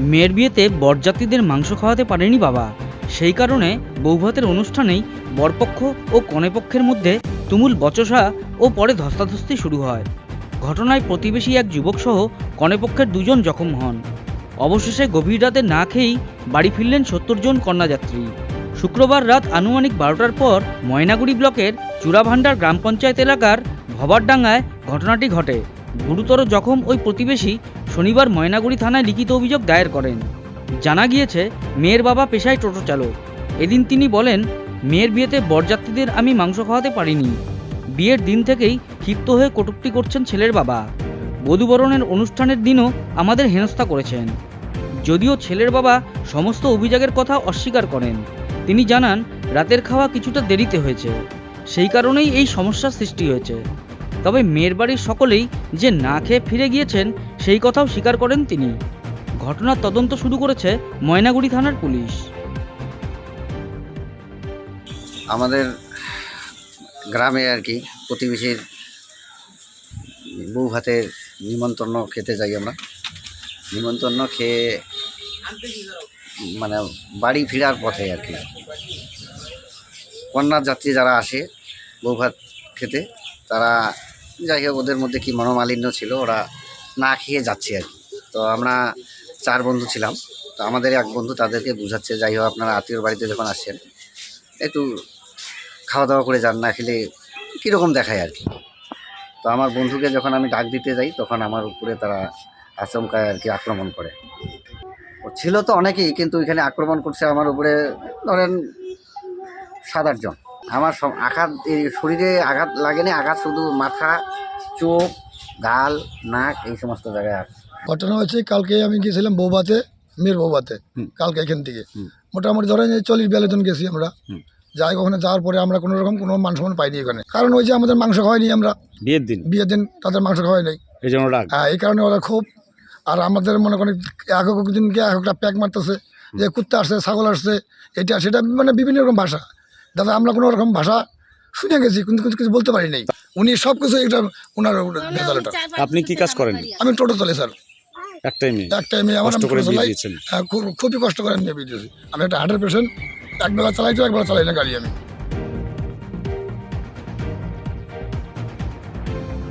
মেয়ের বিয়েতে বরযাত্রীদের মাংস খাওয়াতে পারেনি বাবা। সেই কারণে বৌভাতের অনুষ্ঠানেই বরপক্ষ ও কনেপক্ষের মধ্যে তুমুল বচসা ও পরে ধস্তাধস্তি শুরু হয়। ঘটনায় প্রতিবেশী এক যুবকসহ কনেপক্ষের দুজন জখম হন। অবশেষে গভীর রাতে না খেয়েই বাড়ি ফিরলেন সত্তর জন কন্যাযাত্রী। শুক্রবার রাত আনুমানিক বারোটার পর ময়নাগুড়ি ব্লকের চূড়াভান্ডার গ্রাম পঞ্চায়েত এলাকার ভবারডাঙ্গায় ঘটনাটি ঘটে। গুরুতর জখম ওই প্রতিবেশী শনিবার ময়নাগুড়ি থানায় লিখিত অভিযোগ দায়ের করেন। জানা গিয়েছে, মেয়ের বাবা পেশায় টোটো চালক। এদিন তিনি বলেন, মেয়ের বিয়েতে বরযাত্রীদের আমি মাংস খাওয়াতে পারিনি। বিয়ের দিন থেকেই ক্ষিপ্ত হয়ে কটূক্তি করছেন ছেলের বাবা। বধূবরণের অনুষ্ঠানের দিনও আমাদের হেনস্থা করেছেন। যদিও ছেলের বাবা সমস্ত অভিযোগের কথা অস্বীকার করেন। তিনি জানান, রাতের খাওয়া কিছুটা দেরিতে হয়েছে। সেই কারণেই এই সমস্যার সৃষ্টি হয়েছে। তবে মেয়ের বাড়ির সকলেই যে না খেয়ে ফিরে গিয়েছেন সেই কথাও স্বীকার করেন তিনি। ঘটনার তদন্ত শুরু করেছে ময়নাগুড়ি থানার পুলিশ। আমাদের গ্রামে আর কি প্রতিবেশীর বউ ভাতের নিমন্ত্রণ খেতে যাই আমরা। নিমন্ত্রণ খেয়ে মানে বাড়ি ফেরার পথে আর কি। কন্যার যাত্রী যারা আসে বউ ভাত খেতে, তারা যাই হোক ওদের মধ্যে কি মনোমালিন্য ছিল, ওরা না খেয়ে যাচ্ছে আর কি। তো আমরা চার বন্ধু ছিলাম। তো আমাদের এক বন্ধু তাদেরকে বুঝাচ্ছে, যাই হোক আপনারা আত্মীয়র বাড়িতে যখন আসছেন, একটু খাওয়া দাওয়া করে যান, না খেলে কীরকম দেখায় আর কি। তো আমার বন্ধুকে যখন আমি ডাক দিতে যাই, তখন আমার উপরে তারা আচমকায় আর কি আক্রমণ করে। ছিল তো অনেকেই, কিন্তু এখানে আক্রমণ করছে আমার উপরে ধরেন সাত আটজন আমার সব আঘাত শরীরে আঘাত লাগেনি, আঘাত শুধু মাথা, চোখ গাল নাক এই সমস্ত জায়গায় আছে। ঘটনা হচ্ছে কালকে আমি গিয়েছিলাম বৌবাতে মেয়ের বৌবাতে কালকে এখান থেকে। মোটামুটি ধরেন এই চল্লিশ বিয়াল্লিশ জন গেছি আমরা। যাই ওখানে যাওয়ার পরে আমরা কোনো রকম কোনো মান সম্মান পাইনি এখানে। কারণ ওই যে আমাদের মাংস খাওয়াইনি আমরা। বিয়ের দিন? বিয়ের দিন তাদের মাংস খাওয়াই নাই। এই জন্য হ্যাঁ এই কারণে ওরা খুব আর আমাদের মনে করেন এক এক দিনকে এক একটা প্যাক মারতেছে। যে কুত্তা আসছে ছাগল আসছে এটা সেটা মানে বিভিন্ন রকম ভাষা। দাদা আমরা কোনো রকম ভাষা শুনে গেছি কিন্তু কিছু কিছু বলতে পারি নাই উনি সব কিছু এটা। ওনার ভেজাল আপনি কি কাজ করেন? আমি টোটো চলে স্যার। একটাই মেয়ে। একটা মেয়ে আমার করে হ্যাঁ, খুব খুবই কষ্ট করে আমি বিয়ে দিয়েছি। আমি একটা হার্টের পেশেন্ট একবেলা চালাই তো একবেলা চালাই না গাড়ি আমি।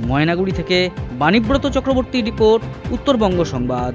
ময়নাগুড়ি থেকে বাণীব্রত চক্রবর্তী রিপোর্ট উত্তরবঙ্গ সংবাদ।